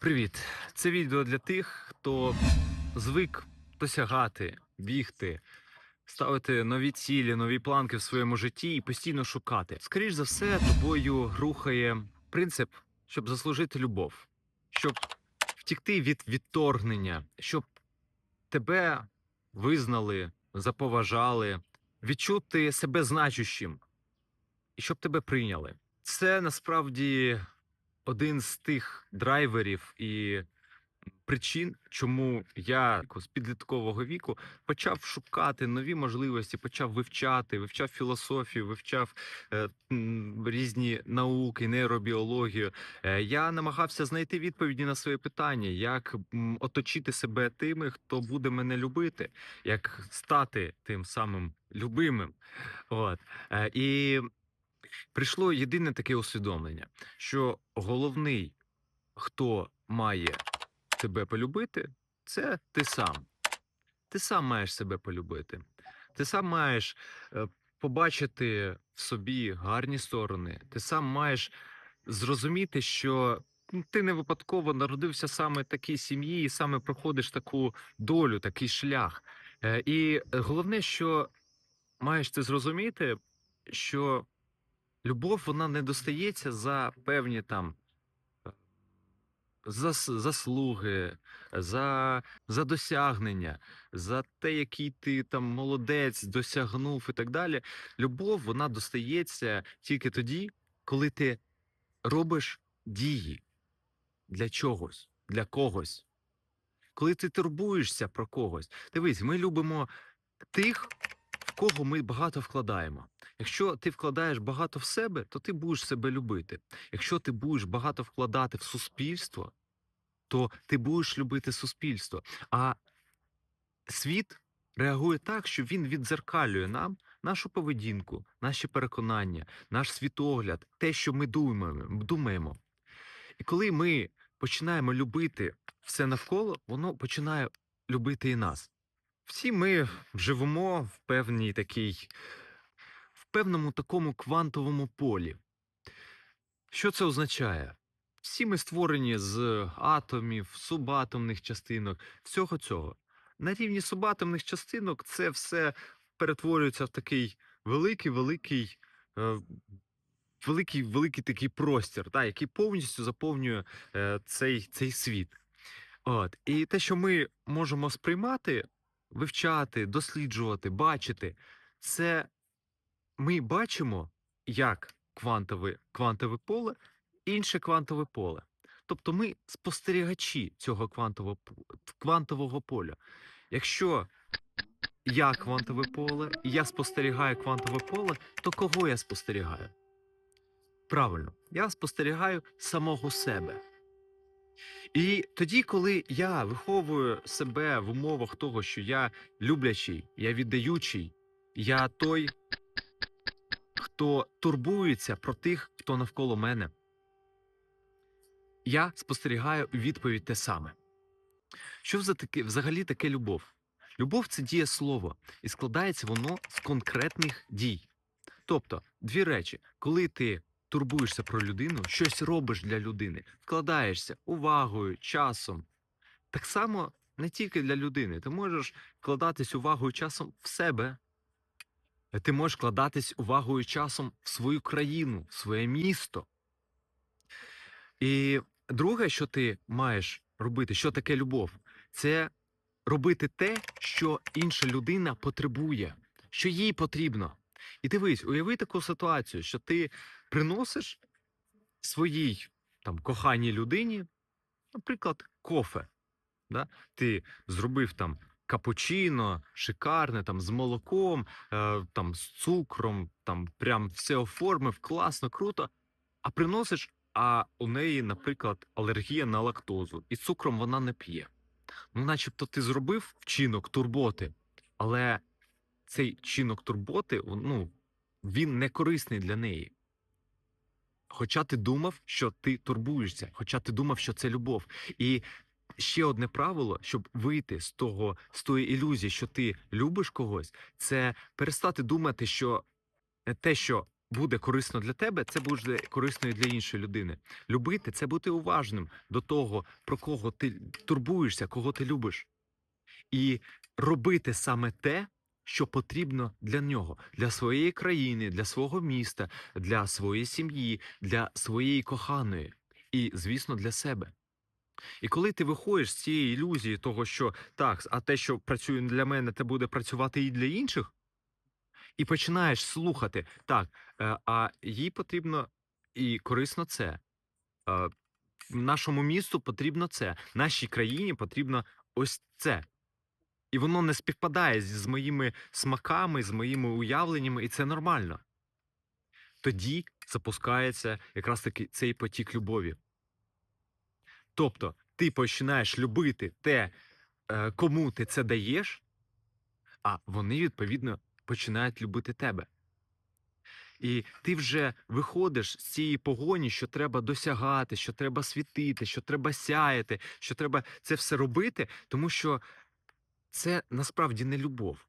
Привіт! Це відео для тих, хто звик досягати, бігти, ставити нові цілі, нові планки в своєму житті і постійно шукати. Скоріш за все, тобою рухає принцип, щоб заслужити любов, щоб втікти від відторгнення, щоб тебе визнали, заповажали, відчути себе значущим і щоб тебе прийняли. Це насправді один з тих драйверів і причин, чому я з підліткового віку почав шукати нові можливості, почав вивчати, вивчав філософію, вивчав е, різні науки, нейробіологію. Е, я намагався знайти відповіді на свої питання, як м, оточити себе тими, хто буде мене любити, як стати тим самим любимим. От. Е, і прийшло єдине таке усвідомлення, що головний, хто має тебе полюбити, це ти сам. Ти сам маєш себе полюбити. Ти сам маєш е, побачити в собі гарні сторони. Ти сам маєш зрозуміти, що ти не випадково народився саме в такій сім'ї, і саме проходиш таку долю, такий шлях. Е, І е, головне, що маєш це зрозуміти, що любов вона не достається за певні там е, зас, заслуги, за, за досягнення, за те, який ти там молодець, досягнув і так далі. Любов вона достається тільки тоді, коли ти робиш дії для чогось, для когось. Коли ти турбуєшся про когось. Дивись, ми любимо тих, в кого ми багато вкладаємо. Якщо ти вкладаєш багато в себе, то ти будеш себе любити. Якщо ти будеш багато вкладати в суспільство, то ти будеш любити суспільство. А світ реагує так, що він віддзеркалює нам нашу поведінку, наші переконання, наш світогляд, те, що ми думаємо. І коли ми починаємо любити все навколо, воно починає любити і нас. Всі ми живемо в певній такій, в певному такому квантовому полі. Що це означає? Всі ми створені з атомів, субатомних частинок, всього цього. На рівні субатомних частинок це все перетворюється в такий великий, великий, е, великий, великий такий простір, та, який повністю заповнює е, цей, цей світ. От. І те, що ми можемо сприймати, вивчати, досліджувати, бачити, це ми бачимо як квантове, квантове поле, інше квантове поле. Тобто ми спостерігачі цього квантового, квантового поля. Якщо я квантове поле, я спостерігаю квантове поле, то кого я спостерігаю? Правильно, я спостерігаю самого себе. І тоді, коли я виховую себе в умовах того, що я люблячий, я віддаючий, я той, хто турбується про тих, хто навколо мене, я спостерігаю відповідь те саме. Що взагалі таке любов? Любов це діє слово, і складається воно з конкретних дій. Тобто, дві речі, коли ти турбуєшся про людину, щось робиш для людини, вкладаєшся увагою, часом. Так само не тільки для людини. Ти можеш вкладатись увагою часом в себе. Ти можеш вкладатись увагою часом в свою країну, в своє місто. І друге, що ти маєш робити, що таке любов, це робити те, що інша людина потребує, що їй потрібно. І дивись, уяви таку ситуацію, що ти приносиш своїй там коханій людині, наприклад, кофе. Да? Ти зробив там капучино, шикарне, там з молоком, е, там з цукром, там прям все оформив, класно, круто. А приносиш, а у неї, наприклад, алергія на лактозу, і цукром вона не п'є. Ну, начебто, ти зробив вчинок турботи, але цей чинок турботи, ну, він не корисний для неї. Хоча ти думав, що ти турбуєшся, хоча ти думав, що це любов. І ще одне правило, щоб вийти з того, з тої ілюзії, що ти любиш когось, це перестати думати, що те, що буде корисно для тебе, це буде корисно і для іншої людини. Любити це бути уважним до того, про кого ти турбуєшся, кого ти любиш. І робити саме те, що потрібно для нього, для своєї країни, для свого міста, для своєї сім'ї, для своєї коханої і, звісно, для себе. І коли ти виходиш з цієї ілюзії того, що так, а те, що працює для мене, це буде працювати і для інших, і починаєш слухати, так, е, а їй потрібно і корисно це. е, нашому місту потрібно це, нашій країні потрібно ось це. І воно не співпадає з- моїми смаками, з моїми уявленнями, і це нормально. Тоді запускається якраз таки цей потік любові. Тобто, ти починаєш любити те, е, кому ти це даєш, а вони, відповідно, починають любити тебе. І ти вже виходиш з цієї погоні, що треба досягати, що треба світити, що треба сяяти, що треба це все робити, тому що це насправді не любов,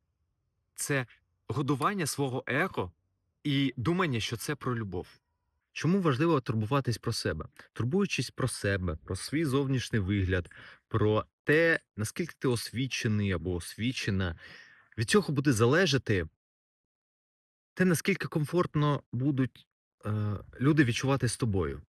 це годування свого еко і думання, що це про любов. Чому важливо турбуватись про себе? Турбуючись про себе, про свій зовнішній вигляд, про те, наскільки ти освічений або освічена, від цього буде залежати те, наскільки комфортно будуть е, люди відчувати з тобою,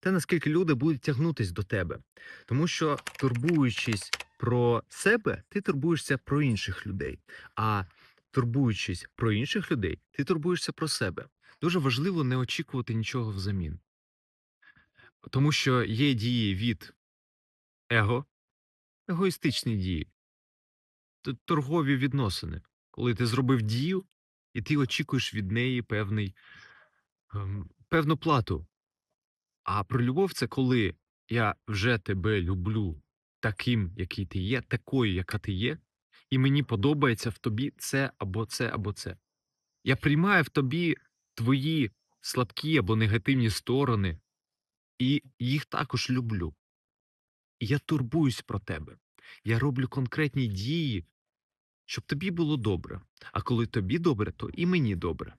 те, наскільки люди будуть тягнутись до тебе. Тому що, турбуючись про себе, ти турбуєшся про інших людей. А турбуючись про інших людей, ти турбуєшся про себе. Дуже важливо не очікувати нічого взамін. Тому що є дії від его, егоїстичні дії, торгові відносини. Коли ти зробив дію, і ти очікуєш від неї певний, ем, певну плату. А про любов це коли я вже тебе люблю таким, який ти є, такою, яка ти є, і мені подобається в тобі це або це, або це. Я приймаю в тобі твої слабкі або негативні сторони, і їх також люблю. Я турбуюсь про тебе. Я роблю конкретні дії, щоб тобі було добре. А коли тобі добре, то і мені добре.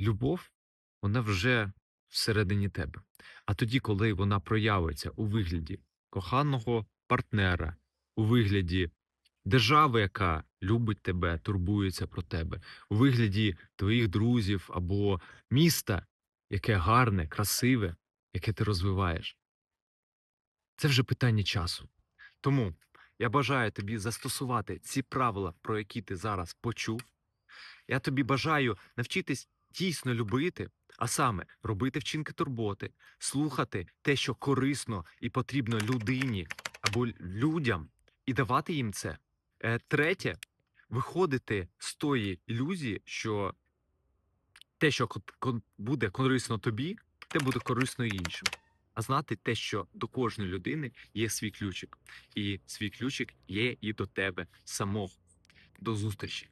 Любов, вона вже всередині тебе. А тоді, коли вона проявиться у вигляді коханого партнера, у вигляді держави, яка любить тебе, турбується про тебе, у вигляді твоїх друзів або міста, яке гарне, красиве, яке ти розвиваєш. Це вже питання часу. Тому я бажаю тобі застосувати ці правила, про які ти зараз почув. Я тобі бажаю навчитись дійсно любити, а саме робити вчинки турботи, слухати те, що корисно і потрібно людині або людям, і давати їм це. Е, Третє, виходити з тої ілюзії, що те, що буде корисно тобі, те буде корисно іншим. А знати те, що до кожної людини є свій ключик, і свій ключик є і до тебе самого. До зустрічі!